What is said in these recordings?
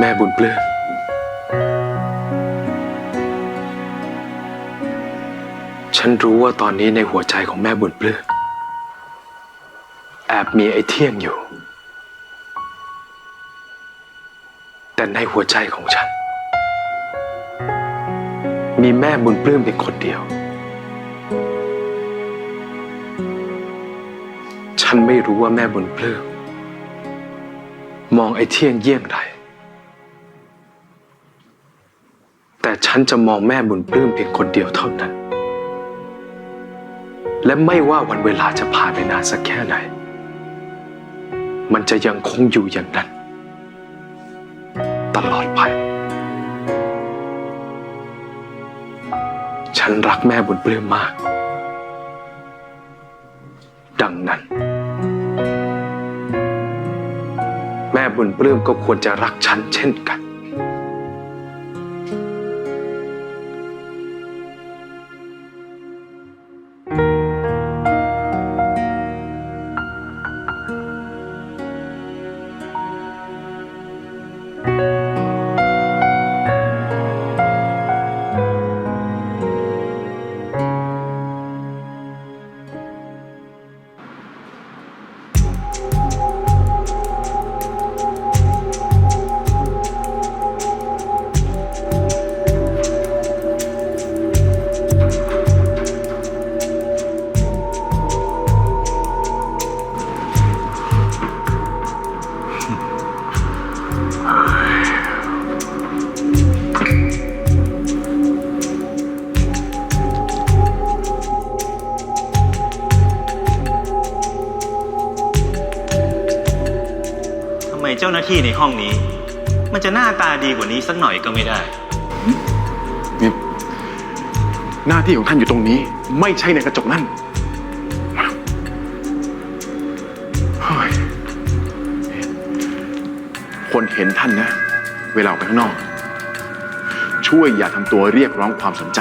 แม่บุญปลื้มฉันรู้ว่าตอนนี้ในหัวใจของแม่บุญปลื้มแอบมีไอ้เที่ยงอยู่ แต่ในหัวใจของฉัน มีแม่บุญปลื้มเพียงคนเดียว ฉันไม่รู้ว่าแม่บุญปลื้มมองไอ้เที่ยงเยี่ยงไร ฉันจะมองแม่บุญปลื้มเพียงคนเดียวเท่านั้น และไม่ว่าวันเวลาจะผ่านไปนานสักแค่ไหน มันจะยังคงอยู่อย่างนั้น ตลอดไป ฉันรักแม่บุญปลื้มมาก ดังนั้น แม่บุญปลื้มก็ควรจะรักฉันเช่นกัน ท จ้าหน้าที่ในห้องนี้ มันจะหน้าตาดีกว่านี้สักหน่อยก็ไม่ได้ นี่หน้าที่ของท่านอยู่ตรงนี้ ไม่ใช่ในกระจกนั่นเฮ้ยคนเห็นท่านนะ เวลาออกไปข้างนอก ช่วยอย่าทำตัวเรียกร้องความสนใจ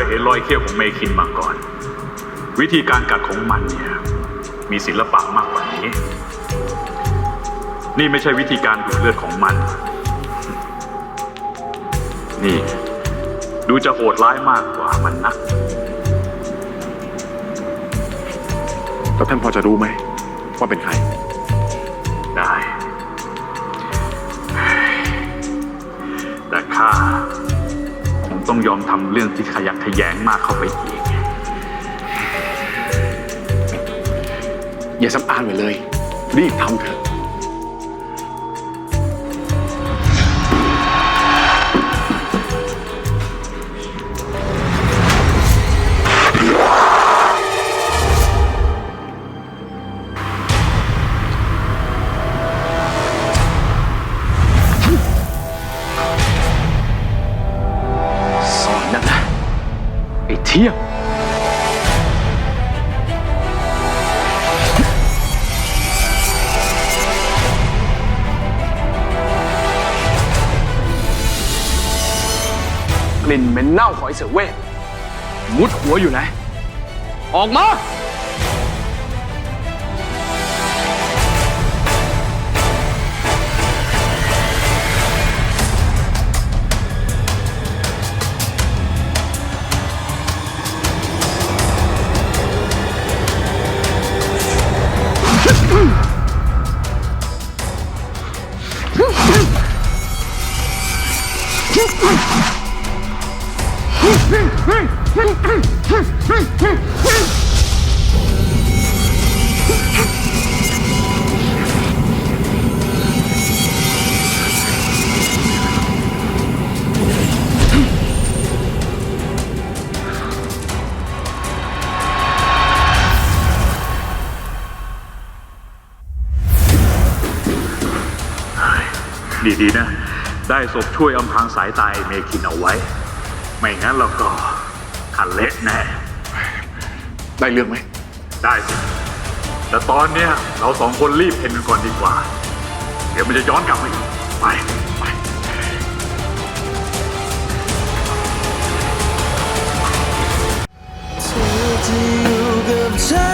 ยเห็นรอยเขี้ยวของเมคินมาก่อน วิธีการกัดของมันเนี่ยมีศิลปะมากกว่านี้ นี่ไม่ใช่วิธีการดูดเลือดของมัน นี่ ดูจะโหดร้ายมากกว่ามันนัก แล้วท่านพอจะรู้ไหมว่าเป็นใคร ได้ แต่ข้า ต้องยอมทำเรื่องที่ขยักขยงมากเข้าไปอีก อย่าสำอางไปเลย รีบทำเถอะ ที่ยง กลิ่นเหม็นเน่าของไอ้เสือเวทมุดหัวอยู่ไหน ออกมา Hey! ดีๆนะ ได้ศพช่วยอำพรางสายตายเมคินเอาไว้ ไม่งั้นเราก็ขันเละแน่ ได้เรื่องไหม ได้สิ แต่ตอนเนี้ยเราสองคนรีบเห็นกันก่อนดีกว่า เดี๋ยวมันจะย้อนกลับมาอีกไปไปเอยู่กับฉัน